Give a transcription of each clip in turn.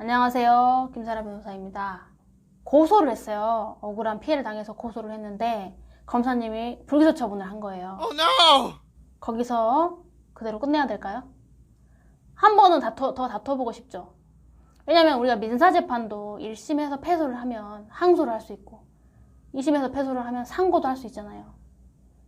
안녕하세요. 김사라 변호사입니다. 고소를 했어요. 억울한 피해를 당해서 고소를 했는데 검사님이 불기소 처분을 한 거예요. Oh no! 거기서 그대로 끝내야 될까요? 한 번은 다퉈, 더 다퉈보고 싶죠. 왜냐면 우리가 민사재판도 1심에서 패소를 하면 항소를 할 수 있고 2심에서 패소를 하면 상고도 할 수 있잖아요.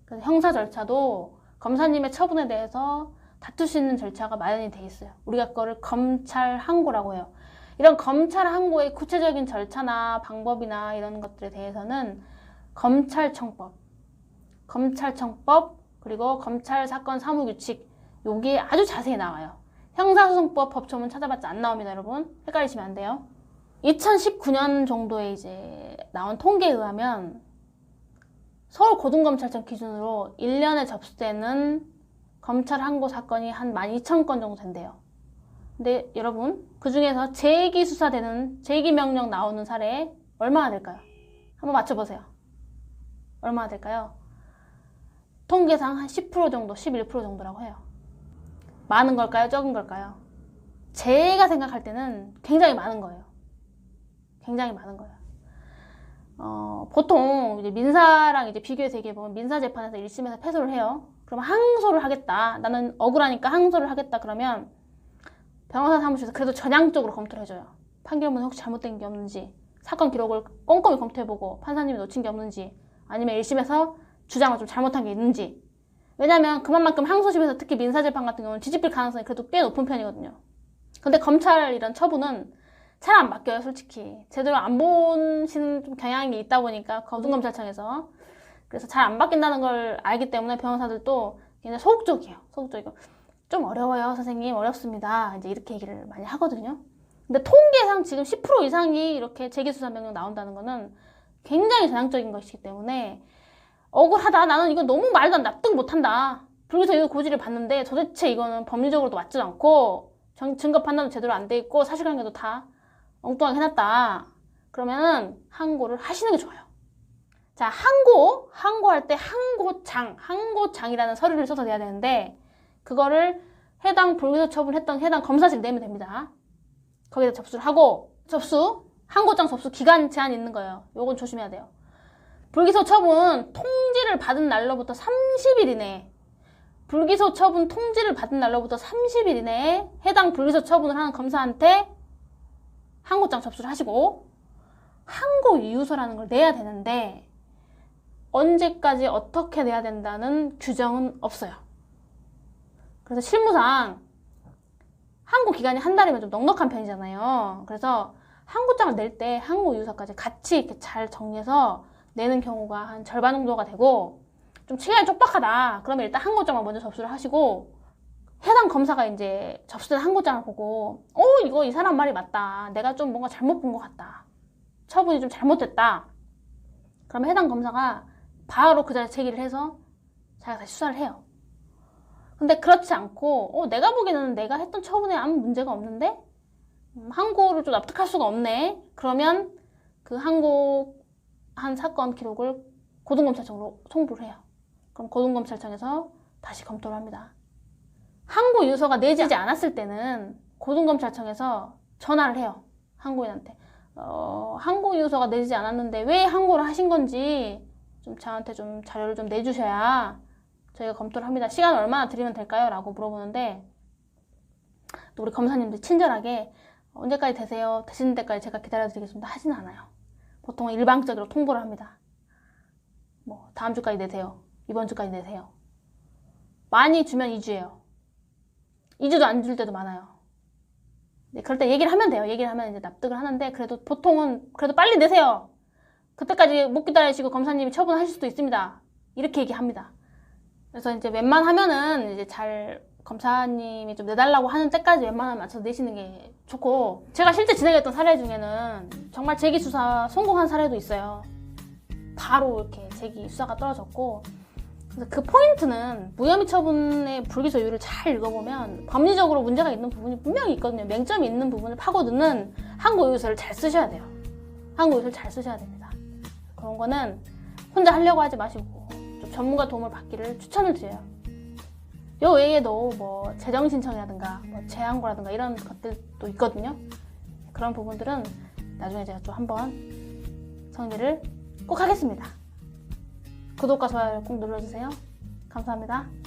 그래서 형사 절차도 검사님의 처분에 대해서 다툴 수 있는 절차가 마련이 돼 있어요. 우리가 그거를 검찰 항고라고 해요. 이런 검찰 항고의 구체적인 절차나 방법이나 이런 것들에 대해서는 검찰청법, 검찰청법 그리고 검찰 사건 사무 규칙 여기에 아주 자세히 나와요. 형사소송법 법조문 찾아봤자 안 나옵니다, 여러분. 헷갈리시면 안 돼요. 2019년 정도에 이제 나온 통계에 의하면 서울 고등검찰청 기준으로 1년에 접수되는 검찰 항고 사건이 한 12,000건 정도 된대요. 근데 여러분, 그 중에서 재기 수사되는 재기 명령 나오는 사례 얼마나 될까요? 한번 맞춰보세요. 얼마나 될까요? 통계상 한 10% 정도, 11% 정도라고 해요. 많은 걸까요? 적은 걸까요? 제가 생각할 때는 굉장히 많은 거예요. 굉장히 많은 거예요. 어, 보통 이제 민사랑 이제 비교해서 얘기해 보면 민사 재판에서 1심에서 패소를 해요. 그러면 항소를 하겠다. 나는 억울하니까 항소를 하겠다. 그러면 변호사 사무실에서 그래도 전향적으로 검토를 해줘요. 판결문에 혹시 잘못된 게 없는지, 사건 기록을 꼼꼼히 검토해보고 판사님이 놓친 게 없는지, 아니면 1심에서 주장을 좀 잘못한 게 있는지. 왜냐면 그만큼 항소심에서 특히 민사재판 같은 경우는 뒤집힐 가능성이 그래도 꽤 높은 편이거든요. 근데 검찰 이런 처분은 잘안 바뀌어요, 솔직히. 제대로 안좀 경향이 있다 보니까, 거둔검찰청에서. 그래서 잘 안 바뀐다는 걸 알기 때문에 변호사들도 굉장히 소극적이에요. 소극적이고. 좀 어려워요, 선생님. 어렵습니다. 이제 이렇게 얘기를 많이 하거든요. 근데 통계상 지금 10% 이상이 이렇게 재기수사 명령 나온다는 거는 굉장히 전향적인 것이기 때문에 억울하다. 나는 이거 너무 말도 안 납득 못 한다. 불기소 이거 고지를 봤는데 도대체 이거는 법리적으로도 맞지도 않고 정- 증거 판단도 제대로 안 돼 있고 사실관계도 다 엉뚱하게 해놨다. 그러면은 항고를 하시는 게 좋아요. 자, 항고, 항고할 때 항고장, 항고장이라는 서류를 써서 내야 되는데 그거를 해당 불기소 처분했던 해당 검사실 내면 됩니다. 거기다 접수를 하고 접수, 항고장 접수 기간 제한 있는 거예요. 요건 조심해야 돼요. 불기소 처분 통지를 받은 날로부터 30일 이내에 불기소 처분 통지를 받은 날로부터 30일 이내에 해당 불기소 처분을 하는 검사한테 항고장 접수를 하시고 항고 이유서라는 걸 내야 되는데 언제까지 어떻게 내야 된다는 규정은 없어요. 그래서 실무상 항고 기간이 한 달이면 좀 넉넉한 편이잖아요. 그래서 항고장을 낼 때 항고 이유서까지 같이 이렇게 잘 정리해서 내는 경우가 한 절반 정도가 되고 좀 시간이 촉박하다. 그러면 일단 항고장만 먼저 접수를 하시고 해당 검사가 이제 접수된 항고장을 보고 어 이거 이 사람 말이 맞다. 내가 좀 뭔가 잘못 본 것 같다. 처분이 좀 잘못됐다. 그러면 해당 검사가 바로 그 자리에 제기를 해서 자기가 다시 수사를 해요. 근데 그렇지 않고 어 내가 보기에는 내가 했던 처분에 아무 문제가 없는데 음, 항고를 좀 납득할 수가 없네. 그러면 그 항고 한 사건 기록을 고등검찰청으로 송부를 해요. 그럼 고등검찰청에서 다시 검토를 합니다. 항고 유서가 내지지 않았을 때는 고등검찰청에서 전화를 해요. 항고인한테. 어, 항고 유서가 내지지 않았는데 왜 항고를 하신 건지 좀 저한테 좀 자료를 좀 내주셔야 저희가 검토를 합니다. 시간 얼마나 드리면 될까요? 라고 물어보는데 또 우리 검사님들 친절하게 언제까지 되세요? 되시는 때까지 제가 기다려드리겠습니다. 하진 않아요. 보통은 일방적으로 통보를 합니다. 뭐 다음 주까지 내세요. 이번 주까지 내세요. 많이 주면 2주예요. 2주도 안 줄 때도 많아요. 네, 그럴 때 얘기를 하면 돼요. 얘기를 하면 이제 납득을 하는데 그래도 보통은 그래도 빨리 내세요. 그때까지 못 기다리시고 검사님이 처분하실 수도 있습니다. 이렇게 얘기합니다. 그래서 이제 웬만하면은 이제 잘 검사님이 좀 내달라고 하는 때까지 웬만하면 맞춰서 내시는 게 좋고 제가 실제 진행했던 사례 중에는 정말 재기 수사 성공한 사례도 있어요. 바로 이렇게 재기 수사가 떨어졌고 그 포인트는 무혐의 처분의 불기소 이유를 잘 읽어보면 법리적으로 문제가 있는 부분이 분명히 있거든요. 맹점이 있는 부분을 파고드는 항고 이유서를 잘 쓰셔야 돼요. 항고 이유서를 잘 쓰셔야 됩니다. 그런 거는 혼자 하려고 하지 마시고 좀 전문가 도움을 받기를 추천을 드려요. 요 외에도 뭐 재정 신청이라든가 뭐 제한고라든가 이런 것들도 있거든요. 그런 부분들은 나중에 제가 또 한번 정리를 꼭 하겠습니다. 구독과 좋아요 꼭 눌러주세요. 감사합니다.